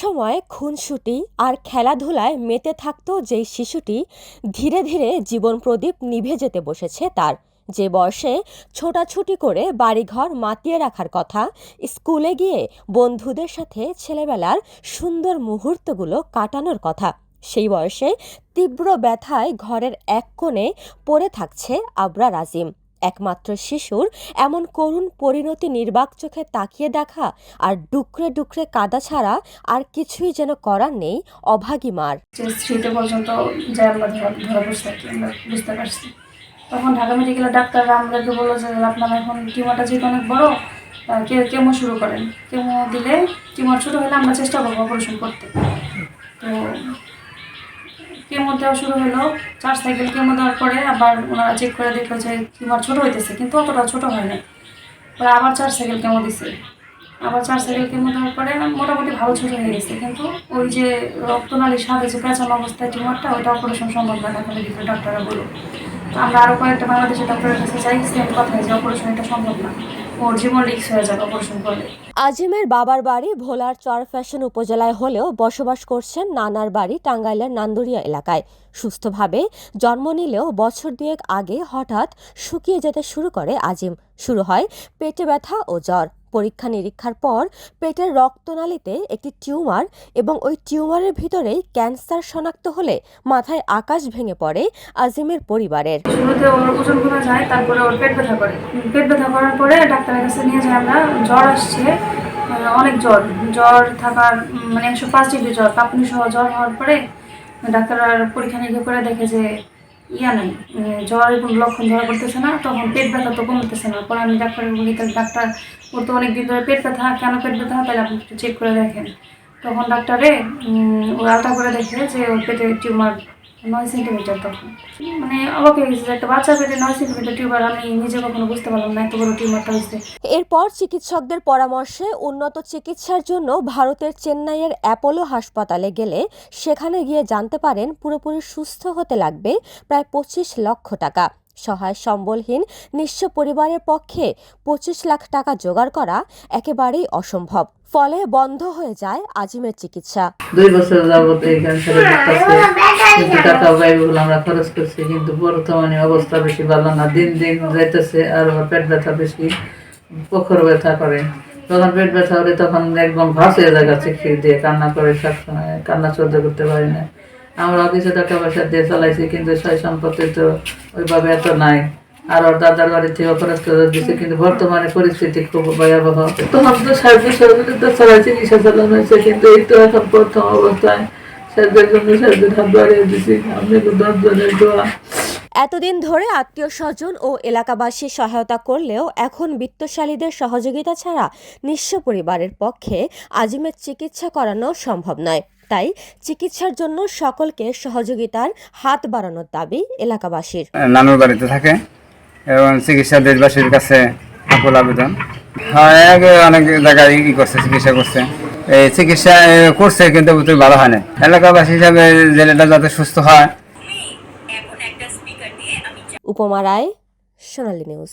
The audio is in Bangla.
সময় খুনসুটি আর খেলাধুলায় মেতে থাকত যেই শিশুটি, ধীরে ধীরে জীবন প্রদীপ নিভে যেতে বসেছে তার। যে বয়সে ছোটাছুটি করে বাড়িঘর মাতিয়ে রাখার কথা, স্কুলে গিয়ে বন্ধুদের সাথে ছেলেবেলার সুন্দর মুহূর্তগুলো কাটানোর কথা, সেই বয়সে তীব্র ব্যথায় ঘরের এক কোণে পড়ে থাকছে আবরার আজিম। একমাত্র শিশুর এমন করুণ পরিণতি নির্বাক চোখে তাকিয়ে দেখা আর ডুকরে ডুকরে কাদা ছাড়া আর কিছুই যেন করার নেই অভাগী মার। যে পর্যন্ত যে আমরা ধরা বসে বুঝতে পারছি। তখন ঢাকা মেডিকেলের ডাক্তাররা আমাদেরকে বলল যে, আপনার এখন যেহেতু অনেক বড় কেমো শুরু করেন। কেমো দিলে ছোটো হলে আমরা চেষ্টা করব অপারেশন করতে। তো কেমো দেওয়া শুরু হলো, চার সাইকেল কেমো দেওয়ার পরে আবার ওনারা চেক করে দেখল যে টিউমার ছোটো হইতেছে, কিন্তু অতটা ছোটো হয় না পরে আবার চার সাইকেল কেমো দিছে। আবার চার সাইকেল কেমো দেওয়ার পরে মোটামুটি ভালো ছোটো হয়ে গেছে, কিন্তু ওই যে রক্তনালীর সাথে যে পেঁচানো অবস্থায় টিউমারটা ওইটা অপারেশন সম্ভব না ঢাকা মেডিকেল ডাক্তাররা বলল আমরা আরও কয়েকটা বাংলাদেশের ডাক্তারের কাছে যাই সেম কথা যে অপারেশন এটা সম্ভব না। আজিমের বাবার বাড়ি ভোলার চর ফ্যাশন উপজেলায় হলেও বসবাস করছেন নানার বাড়ি টাঙ্গাইলের নান্দুরিয়া এলাকায়। সুস্থভাবে জন্ম নিলেও বছর দুয়েক আগে হঠাৎ শুকিয়ে যেতে শুরু করে আজিম। শুরু হয় পেটে ব্যথা ও জ্বর। পরীক্ষা নিরীক্ষার পর পেটের রক্তনালীতে একটি টিউমার এবং ওই টিউমারের ভিতরেই ক্যান্সার শনাক্ত হলে মাথায় আকাশ ভেঙে পড়ে আজিমের পরিবারের। শুরুতে ওর ওজন কমে যায়, তারপরে ওর পেট ব্যথা করে। পেট ব্যথা করার পরে ডাক্তারের কাছে নিয়ে যাই আমরা, জ্বর আসছে অনেক জ্বর। জ্বর থাকার মানে একশো পাঁচ ডিগ্রি জ্বর কাঁপুনি সহ জ্বর হওয়ার পরে ডাক্তার পরীক্ষা নিরীক্ষা করে দেখে যে ইয়া নাই জ্বর জ্বরের কোনো লক্ষণ ধরা পড়তেছে না, তখন পেট ব্যথা তো কমতেছে না। পরে আমি ডাক্তারের বলি তাহলে ডাক্তার ওর তো অনেক দিন ধরে পেট ব্যথা, কেন পেট ব্যথা? তাহলে আপনি একটু চেক করে দেখেন। তখন ডাক্তারে ও আলতা করে দেখে যে ওর পেটে টিউমার নয় সেন্টিমিটার তখন। মানে অবাক হয়ে গেছে একটা বাচ্চা পেটে নয় সেন্টিমিটার টিউমার আমি নিজে কখনো বুঝতে পারলাম না, এত বড় টিউমারটা হয়েছে। এরপর চিকিৎসকদের পরামর্শে উন্নত চিকিৎসার জন্য ভারতের চেন্নাইয়ের অ্যাপোলো হাসপাতালে গেলে সেখানে গিয়ে জানতে পারেন পুরোপুরি সুস্থ হতে লাগবে প্রায় পঁচিশ লক্ষ টাকা। সহায় সম্বলহীন নিঃস্ব পরিবারের পক্ষে পঁচিশ লাখ টাকা জোগাড় করা একেবারেই অসম্ভব। ফলে বন্ধ হয়ে যায় আজিমের চিকিৎসা। দুই বছর যাবত এই ক্যান্সারে ভুগতেছে কিন্তু টাকা ব্যয়বহুল আমরা খরচ করছি, কিন্তু বর্তমানে অবস্থা বেশি ভালো না। দিন দিন যাইতেছে আর পেট ব্যথা বেশি প্রখর ব্যথা করে। যখন পেট ব্যথা হলে তখন একদম ভাস যায় খেয়ে দিয়ে, কান্না করে সবসময়। কান্না সহ্য করতে পারি না। আমরা কিছু টাকা পয়সা দিয়ে চালাইছি, কিন্তু সয় সম্পত্তি তো ওইভাবে এত নাই। আর ওর দাদার বাড়ি থেকে খরচ করে দিচ্ছে কিন্তু বর্তমানে পরিস্থিতি খুব ভয়াবহ। তো সাহায্য সহযোগিতা ছাড়া চিকিৎসা চালানো হয়েছে, কিন্তু এই তো এখন প্রথম অবস্থায় সাহায্যের জন্য সাহায্যের হাত বাড়িয়ে দিচ্ছি আপনি দশ জনের দোয়া। এতদিন ধরে আত্মীয় স্বজন ও এলাকাবাসী সহায়তা করলেও এখন বিত্তশালীদের সহযোগিতা ছাড়া নিঃস্ব পরিবারের পক্ষে আজিমের চিকিৎসা করানো সম্ভব নয়। তাই চিকিৎসার জন্য সকলকে সহযোগিতার হাত বাড়ানোর দাবি এলাকাবাসীর। নানুর বাড়িতে থাকে এবং চিকিৎসা দেশবাসীর কাছে আকুল আবেদন। আগে অনেক জায়গায় ই করছে চিকিৎসা করছে। এই চিকিৎসা করছে কিন্তু তুই ভালো হয় না এলাকাবাসী হিসাবে জেলেটা যাতে সুস্থ হয়। উপমা রায় সোনালী নিউজ।